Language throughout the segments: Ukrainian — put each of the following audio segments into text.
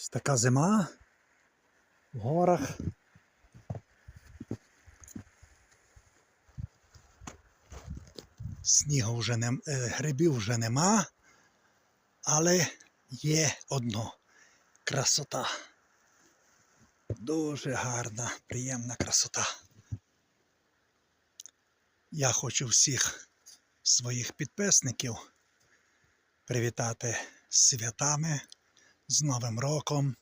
Ось така зима в горах. Снігу вже не, е, грибів вже нема, але є одно красота. Дуже гарна, приємна красота. Я хочу всіх своїх підписників привітати святами, з Новим роком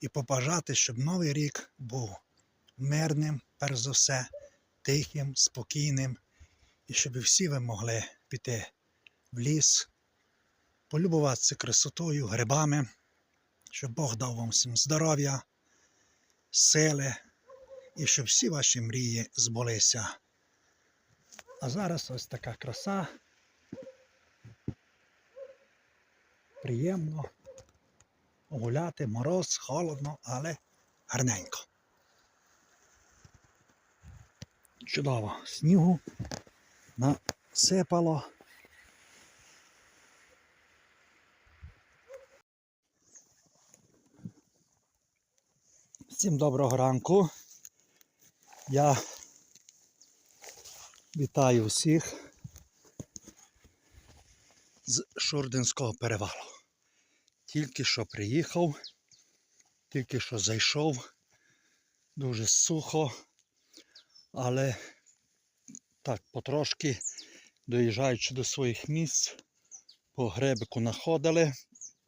і побажати, щоб Новий рік був мирним, перш за все, тихим, спокійним, і щоб всі ви могли піти в ліс, полюбуватися красотою, грибами, щоб Бог дав вам всім здоров'я, сили і щоб всі ваші мрії збулися. А зараз ось така краса. Приємно гуляти, мороз, холодно, але гарненько. Чудово, снігу насипало. Всім доброго ранку. Я вітаю всіх з Шурдинського перевалу. Тільки що приїхав, тільки що зайшов, дуже сухо, але так потрошки доїжджаючи до своїх місць, по гребику находили.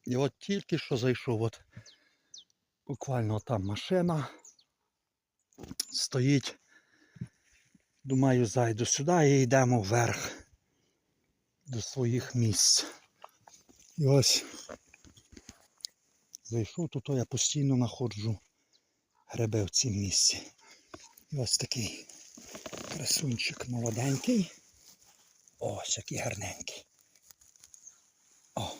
І от тільки що зайшов, от буквально там машина стоїть. Думаю, зайду сюди і йдемо вверх до своїх місць. І ось зайшов, тут я постійно знаходжу гриби в цім місці. І ось такий красунчик молоденький. Ось який гарненький. О.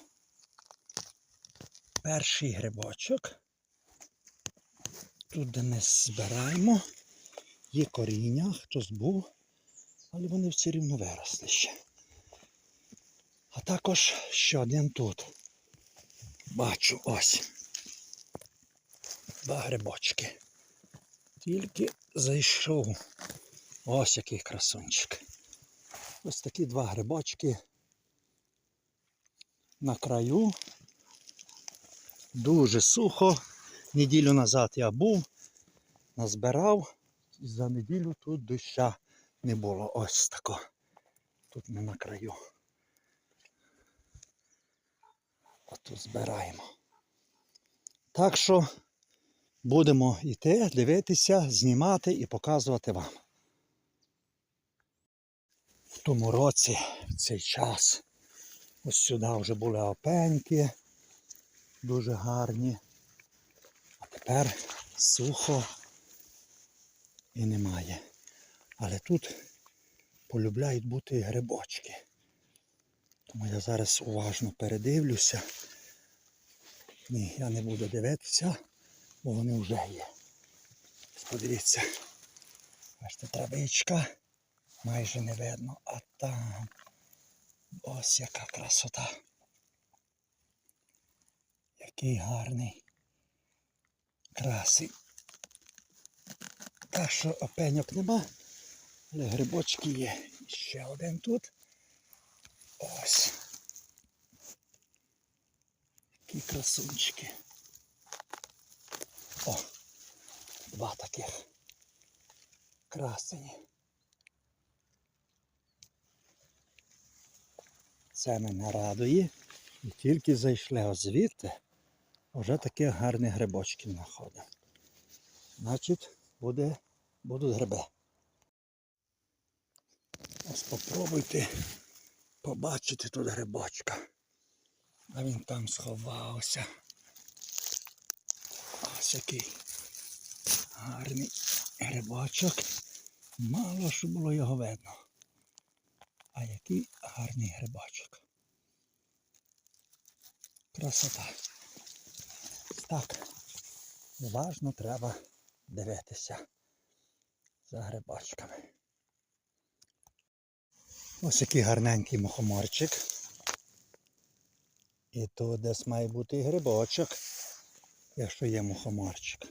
Перший грибочок. Тут де ми збираємо. Є коріння, хтось був, але вони все рівно виросли ще. А також ще один тут. Бачу ось. Два грибочки. Тільки зайшов. Ось який красунчик. Ось такі два грибочки на краю. Дуже сухо. Неділю назад я був, назбирав. І за неділю тут доща не було. Ось тако. Тут ми на краю. Отут збираємо. Так що будемо йти, дивитися, знімати і показувати вам. В тому році, в цей час, ось сюди вже були опеньки, дуже гарні. А тепер сухо і немає. Але тут полюбляють бути грибочки. Тому я зараз уважно передивлюся. Ні, я не буду дивитися, бо вони вже є. Подивіться, бачите, травичка майже не видно, а там ось яка красота. Який гарний красий. Так що опеньок нема, але грибочки є. Ще один тут. Ось. Які красунчики. О, два таких красені. Це мене радує. І тільки зайшли ось звідти, вже такі гарні грибочки знаходимо. Значить, буде, будуть гриби. Ось попробуйте побачити тут грибочка. А він там сховався. Ось який гарний грибочок. Мало що було його видно. А який гарний грибочок. Красота. Так, уважно треба дивитися за грибочками. Ось який гарненький мухоморчик. І тут десь має бути і грибочок. якщо є мухоморчик.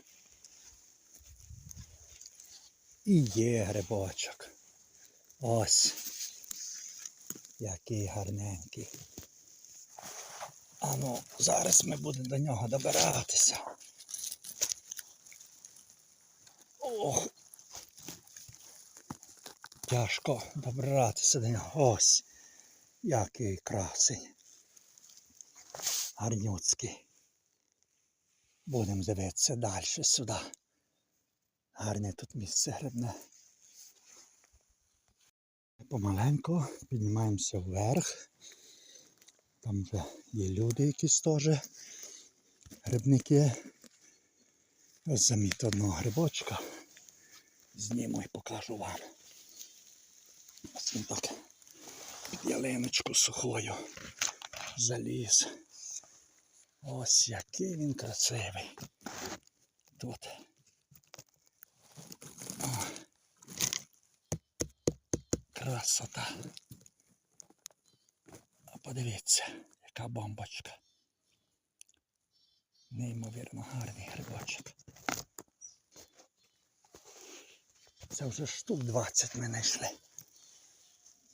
І є грибочок. Ось. Який гарненький. А ну, зараз ми будемо до нього добиратися. Ох. Тяжко добиратися до нього. Ось. Який красень. Гарнюцький. Будемо дивитися далі сюди. Гарне тут місце грибне. Помаленьку піднімаємося вверх. Там вже є люди якісь теж. Грибники. Ось замітив одного грибочка. Зніму і покажу вам. Він так під ялиночку сухою заліз. Ось який він красивий. Тут. О. Красота. А подивіться, яка бомбочка. Неймовірно гарний грибочок. Це вже штук 20 ми знайшли.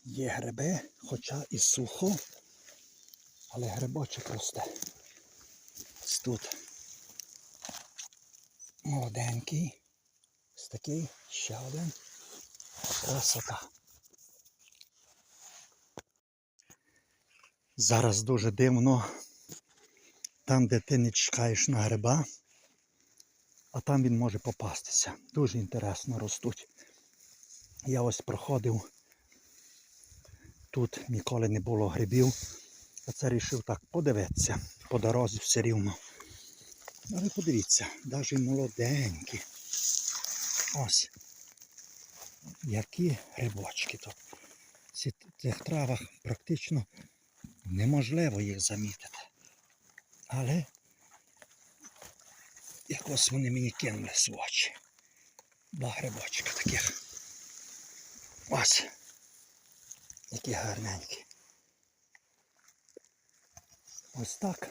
Є гриби, хоча і сухо, але грибочок росте. Ось тут молоденький. Ось такий, ще один. Красота. Зараз дуже дивно. Там, де ти не чекаєш на гриба, а там він може попастися. Дуже інтересно ростуть. Я ось проходив. Тут ніколи не було грибів. А це рішив так подивитися. По дорозі все рівно. Але подивіться, навіть молоденькі. Ось. Які грибочки тут. В цих травах практично неможливо їх замітити. Але якось вони мені кинулись в очі. Два грибочка таких. Ось. Які гарненькі. Ось так.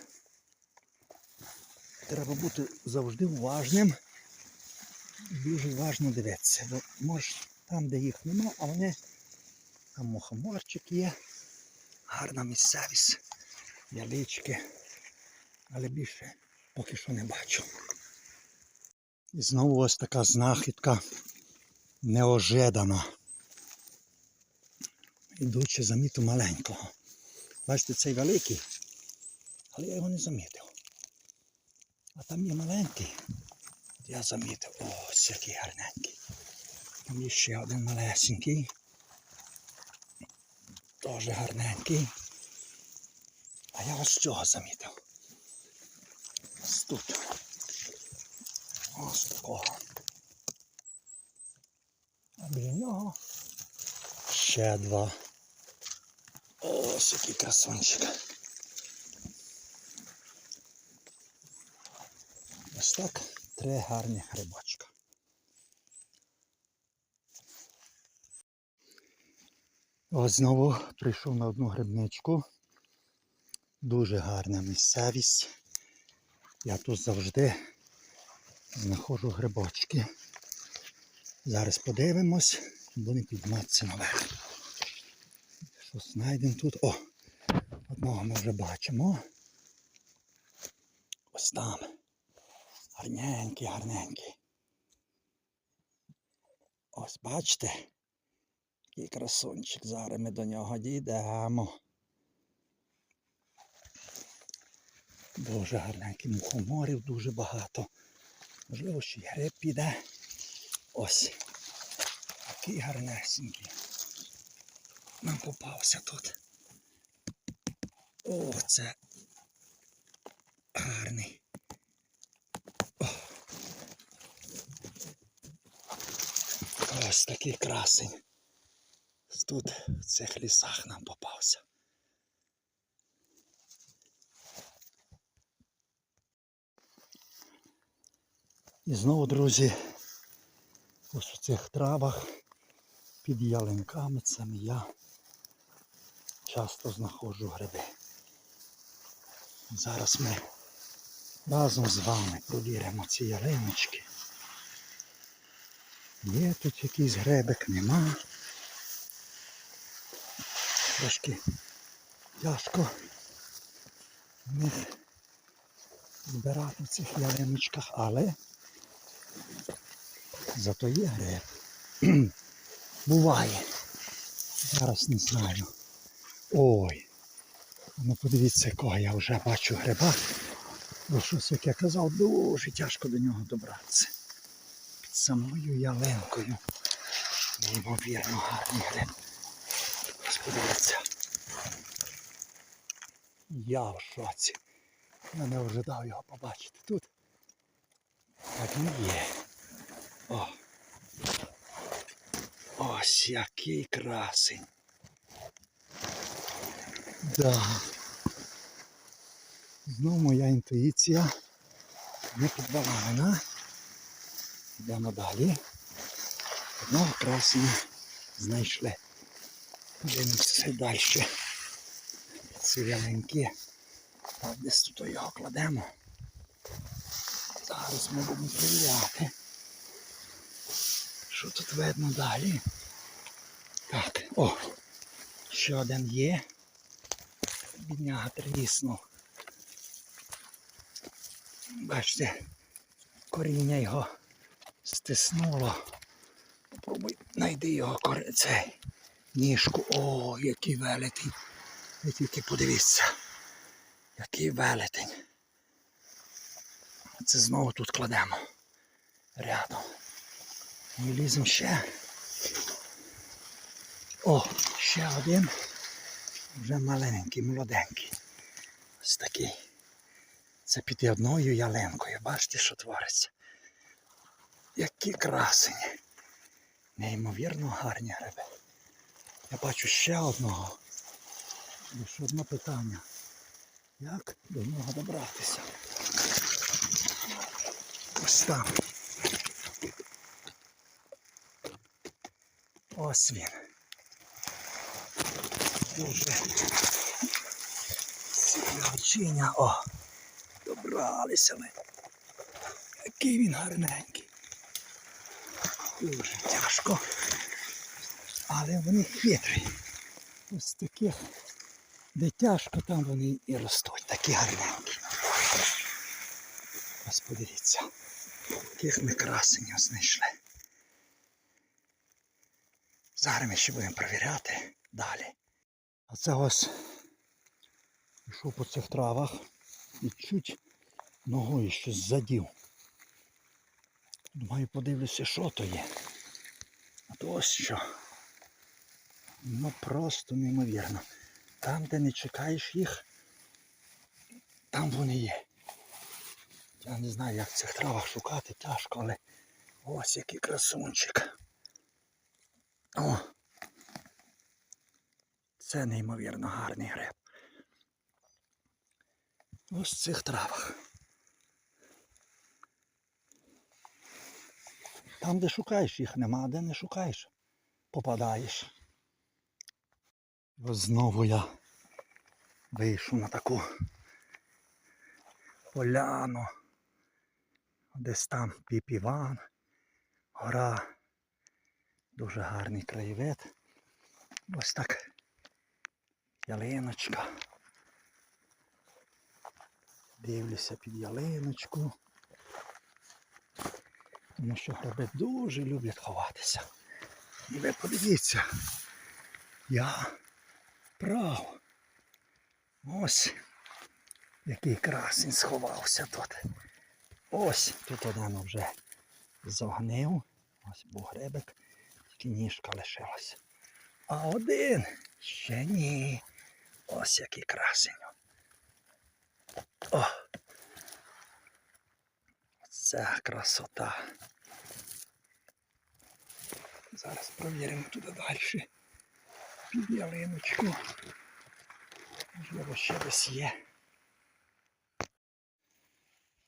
Треба бути завжди уважним. Дуже уважно дивитися. Бо може там, де їх нема, а вони там мухоморчик є. Гарна місцевість. Ялички. Але більше поки що не бачу. І знову ось така знахідка неожидана. Ідучи заміту маленького. Бачите, цей великий, але я його не замітив. А там є маленький. Я замітив. Ось який гарненький. Там є ще один малесенький. Теж гарненький. А я ось цього замітив. Ось тут. Ось такого. А біля нього ще два. Ось який красунчик. Ось так три гарні грибочка. Ось знову прийшов на одну грибничку. Дуже гарна місцевість. Я тут завжди знаходжу грибочки. Зараз подивимось, будемо підніматися наверх. Що знайдемо тут? О! Одного ми вже бачимо. Ось там. Гарненький, гарненький. Ось бачите? Який красунчик. Зараз ми до нього дійдемо. Дуже гарненький мухоморів дуже багато. Можливо, ще й гриб піде. Ось. Який гарнесенький. Нам попався тут. О, це гарний. Ось такий красень. Тут в цих лісах нам попався. І знову, друзі, ось у цих травах під ялинками це я часто знаходжу гриби. Зараз ми разом з вами провіримо ці ялиночки. Є тут якийсь гребик, нема. Трошки тяжко них збирати в цих ялиночках, але зато є греб. Буває. Зараз не знаю. Ой. Ну подивіться, якого я вже бачу гриба. Бо щось, як я казав, дуже тяжко до нього добратися. Під самою ялинкою. Неймовірно гарний гриб. Ось подивіться. Я в шоці. Я не ожидав його побачити тут. Так він є. О. Ось який красень. Да. Знову моя інтуїція не підбалана. Йдемо далі. Одного красення знайшли. Подивимося далі. Ці ялинки. Так, десь тут його кладемо. Зараз ми будемо перевіряти. Що тут видно далі? Так, о, ще один є. Бідняга тріснув. Бачите, коріння його стиснуло. Попробуй знайди його кор... цей ніжку. О, який велетень. Ви тільки подивіться. Який велетень. Це знову тут кладемо. Рядом. І ліземо ще. О, ще один. Вже маленький, молоденький. Ось такий. Це під одною ялинкою. Бачите, що твориться. Які красені. Неймовірно гарні гриби. Я бачу ще одного. Лише одне питання. Як до нього добратися? Ось там. Ось він. Дуже сильночиня. О! Добралися ми. Який він гарненький. Дуже тяжко. Але вони хитрі. Ось таких, де тяжко, там вони і ростуть. Такі гарненькі. Ось подивіться. Таких ми красенів знайшли. Зараз ми ще будемо перевіряти далі. А це ось пішов по цих травах і чуть ногою щось задів. Думаю, подивлюся, що то є. А то ось що. Ну просто неймовірно. Там, де не чекаєш їх, там вони є. Я не знаю, як в цих травах шукати, тяжко, але ось який красунчик. О! Це неймовірно гарний гриб. Ось в цих травах. Там, де шукаєш їх, нема, де не шукаєш, попадаєш. Ось знову я вийшов на таку поляну. Десь там піп-Іван, гора. Дуже гарний краєвид. Ось так ялиночка. Дивлюся під ялиночку. Тому що гриби дуже люблять ховатися. І ви подивіться, я прав. Ось який красень сховався тут. Ось тут один вже загнив. Ось був грибик, тільки ніжка лишилася. А один ще ні. Ось який красень. О! Це красота. Зараз провіримо туди далі. Під ялиночку. Можливо, ще десь є.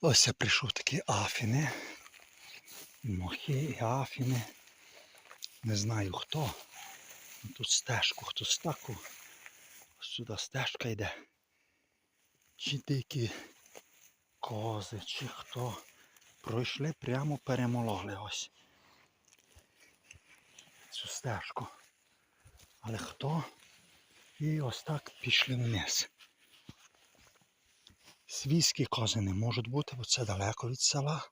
Ось я прийшов такі афіни. Мохи і афіни. Не знаю хто. Тут стежку, хто стаку. Сюди стежка йде. Чи дикі кози чи хто пройшли прямо перемололи ось цю стежку. Але хто? І ось так пішли вниз. Свійські кози не можуть бути, бо це далеко від села.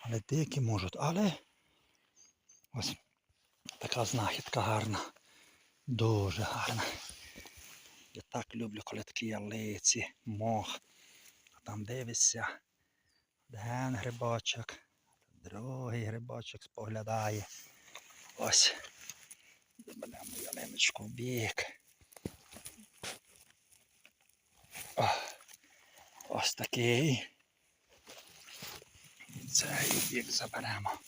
Але деякі можуть. Але ось така знахідка гарна. Дуже гарна. Я так люблю, коли такі ялиці, мох. А там дивишся. Один грибочок, другий грибочок споглядає. Ось. Заберемо ялиночку в бік. О, ось такий. Цей бік заберемо.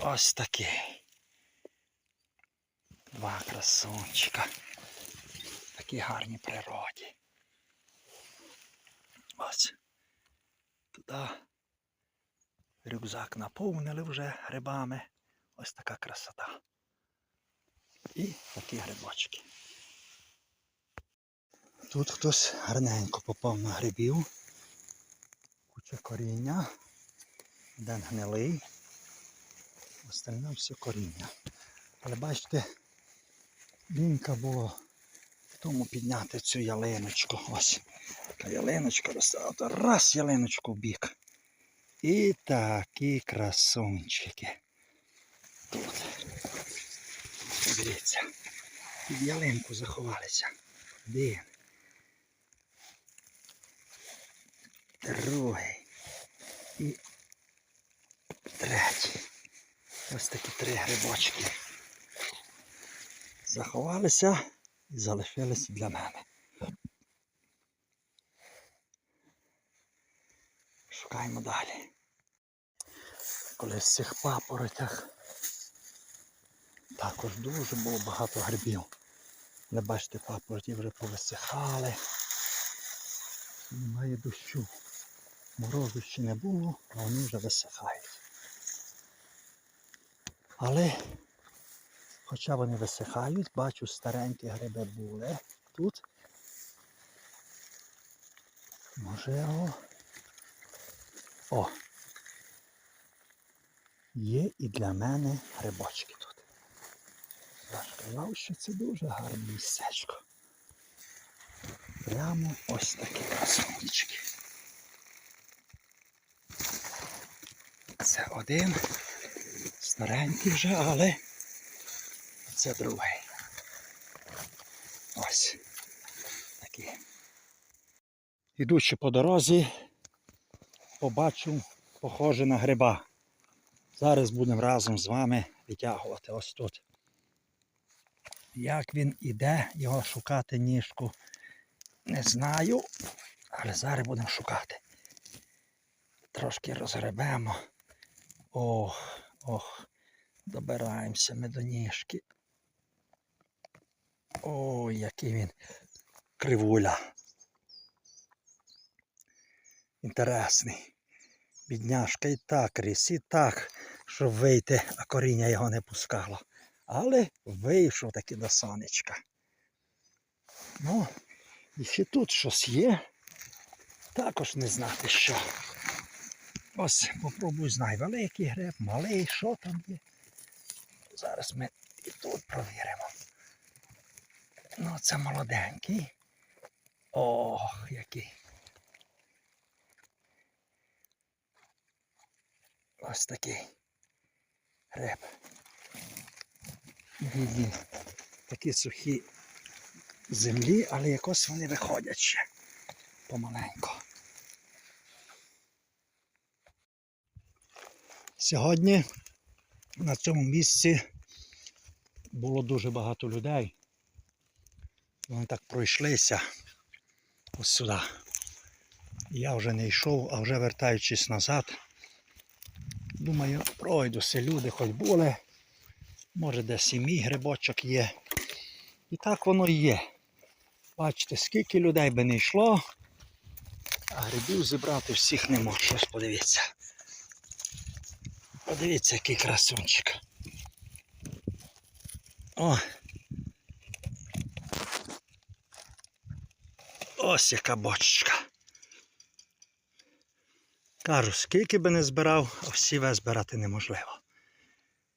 Ось такий. Два красунчика. Такі гарні природі. Ось. Туди рюкзак наповнили вже грибами. Ось така красота. І такі грибочки. Тут хтось гарненько попав на грибів. Куча коріння. Один гнилий. Остальне все коріння. Але бачите, лінька було в тому підняти цю ялиночку. Ось. Така ялиночка. То раз ялиночку в бік. І такі красунчики. Тут. Дивіться. Під ялинку заховалися. Один. Другий. І третій. Ось такі три грибочки. Заховалися і залишилися для мене. Шукаємо далі. Коли в цих папоротях також дуже було багато грибів. Але бачите, папороті вже повисихали. Немає дощу. Морозу ще не було, а вони вже висихають. Але, хоча вони висихають, бачу, старенькі гриби були тут. Може о. Є і для мене грибочки тут. Я ж казав, що це дуже гарне місцечко. Прямо ось такі красунчики. Це один старенький вже, але це другий. Ось такі. Ідучи по дорозі, побачив похоже на гриба. Зараз будемо разом з вами витягувати ось тут. Як він іде, його шукати ніжку не знаю, але зараз будемо шукати. Трошки розгребемо. Ох, ох, добираємося ми до ніжки. Ой, який він кривуля. Інтересний. Бідняшка і так ріс, і так, щоб вийти, а коріння його не пускало. Але вийшов таки до сонечка. Ну, і ще тут щось є. Також не знати що. Ось попробуй знай, великий гриб, малий, що там є. Зараз ми і тут провіримо. Ну, це молоденький. Ох, який. Ось такий гриб. Бідні. Такі сухі землі, але якось вони виходять ще помаленько. Сьогодні на цьому місці було дуже багато людей. Вони так пройшлися ось сюди. Я вже не йшов, а вже вертаючись назад. Думаю, пройдуся, люди хоч були. Може десь і мій грибочок є. І так воно і є. Бачите, скільки людей би не йшло, а грибів зібрати всіх не можна. Ось подивіться. Подивіться, який красунчик. О! Ось яка бочечка. Кажу, скільки би не збирав, а всі збирати неможливо.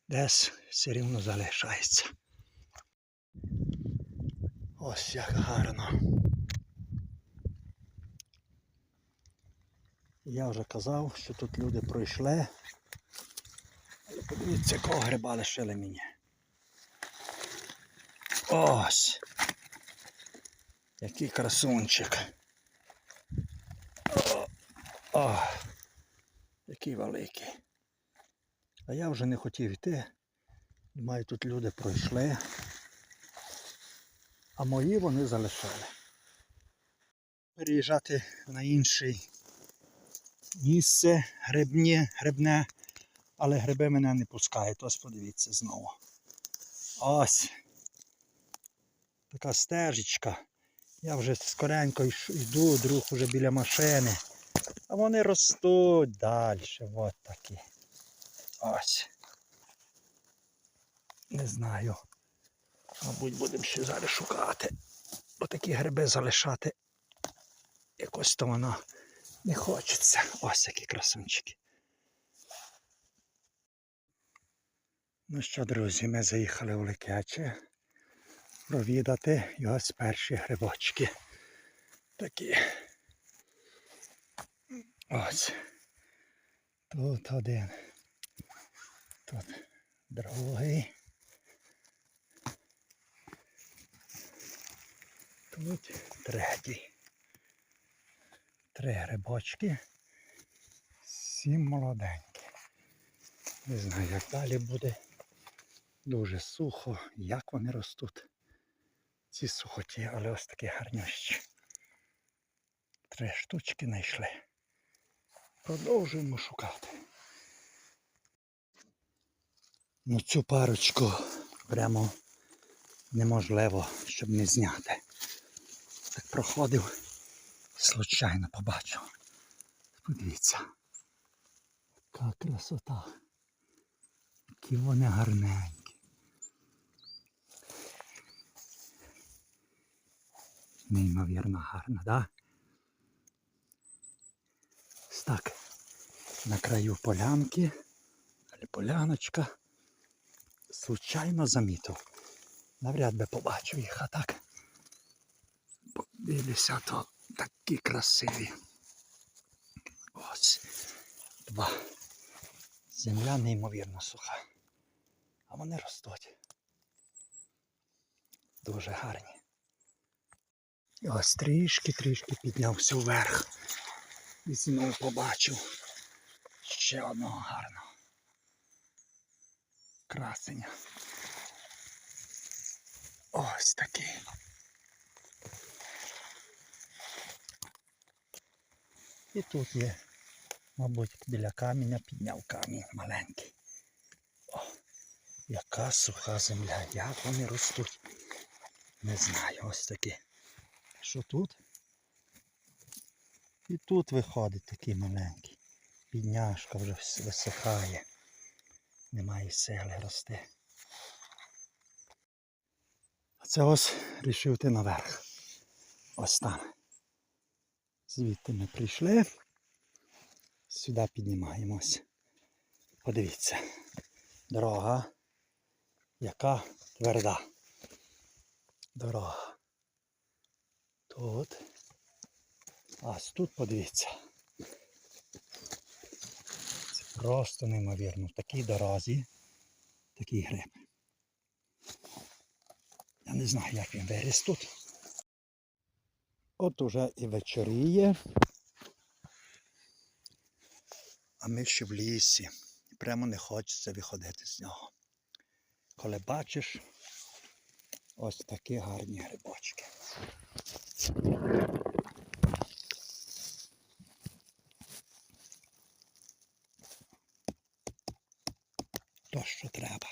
Десь все рівно залишається. Ось як гарно. Я вже казав, що тут люди пройшли. Подивіться, кого гриба лишили мені. Ось. Який красунчик. О, о, який великий. А я вже не хотів йти. Думаю, тут люди пройшли. А мої вони залишили. Переїжджати на інше місце грибні, грибне, але гриби мене не пускають. Ось подивіться знову. Ось. Така стежечка. Я вже скоренько йду, друг уже біля машини. А вони ростуть далі. От такі. Ось. Не знаю. Мабуть, будемо ще зараз шукати. Бо такі гриби залишати. Якось то воно не хочеться. Ось які красунчики. Ну що, друзі, ми заїхали у Ликяче провідати його з перші грибочки. Такі. Ось. Тут один. Тут другий. Тут третій. Три грибочки. Сім молоденькі. Не знаю, як далі буде. Дуже сухо, як вони ростуть. Ці сухоті, але ось такі гарнющі. Три штучки знайшли. Продовжуємо шукати. Ну цю парочку прямо неможливо, щоб не зняти. Так проходив, случайно побачив. Подивіться. Яка красота. Які вони гарненькі. Неймовірно гарно, да? Так. На краю полянки, але поляночка. Случайно замітив. Навряд би побачив їх, а так. Подивлюся, то такі красиві. Ось. Два. Земля неймовірно суха. А вони ростуть. Дуже гарні. І ось трішки-трішки піднявся вверх. І знову побачив ще одного гарного. Красення. Ось такий. І тут є, мабуть, біля каменя підняв камінь маленький. О, яка суха земля, як вони ростуть. Не знаю, ось такі. Що тут? І тут виходить такий маленький. Підняшка вже висихає. Немає сили рости. А це ось рішив йти наверх. Ось там. Звідти ми прийшли. Сюди піднімаємось. Подивіться. Дорога, яка тверда. Дорога. Тут. А тут подивіться. Це просто неймовірно. В такій дорозі такий гриб. Я не знаю, як він виріс тут. От уже і вечоріє. А ми ще в лісі. Прямо не хочеться виходити з нього. Коли бачиш ось такі гарні грибочки. То, що треба.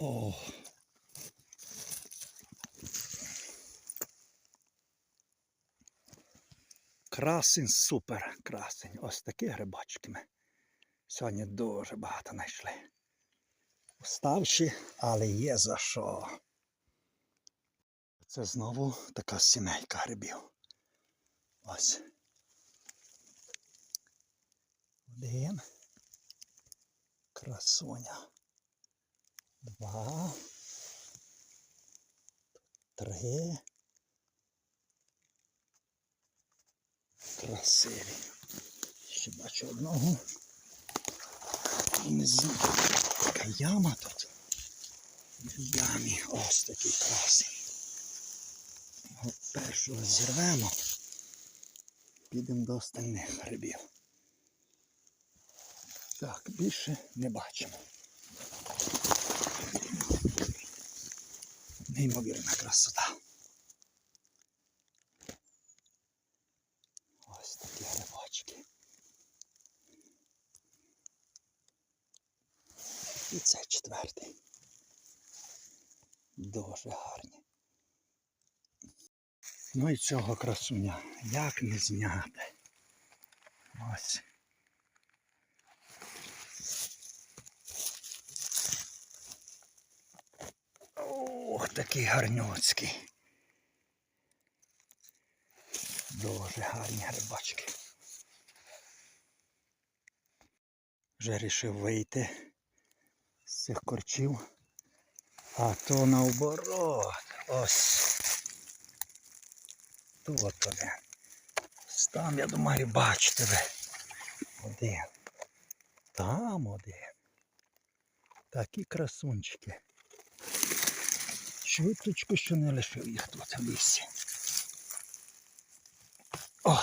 О. Красень супер красень. Ось такі грибочки ми сьогодні дуже багато знайшли. Уставші, але є за що. Це знову така сімейка грибів. Ось. Один. Красуня. Два. Три. Красиві. Ще бачу одного. Внизу така яма тут. В ямі ось такий красень. Його першого зірвемо. Підемо до остальних грибів. Так, більше не бачимо. Неймовірна красота. Ось такі грибочки. І це четвертий. Дуже гарні. Ну і цього красуня. Як не зняти? Ось. Ох, такий гарнюцький. Дуже гарні грибочки. Вже рішив вийти з цих корчів. А то наоборот. Ось. Тут один. Там, я думаю, бачите ви. Один. Там один. Такі красунчики. Чуточку, що не лишив їх тут в лісі. О!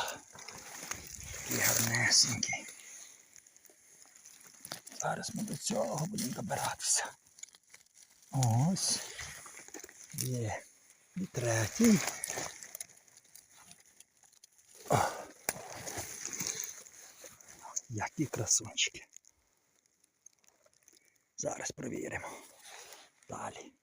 Такий гарнесенький. Зараз ми до цього будемо добиратися. Ось. Є. І третій. Які красунчики. Зараз перевіримо. Далі.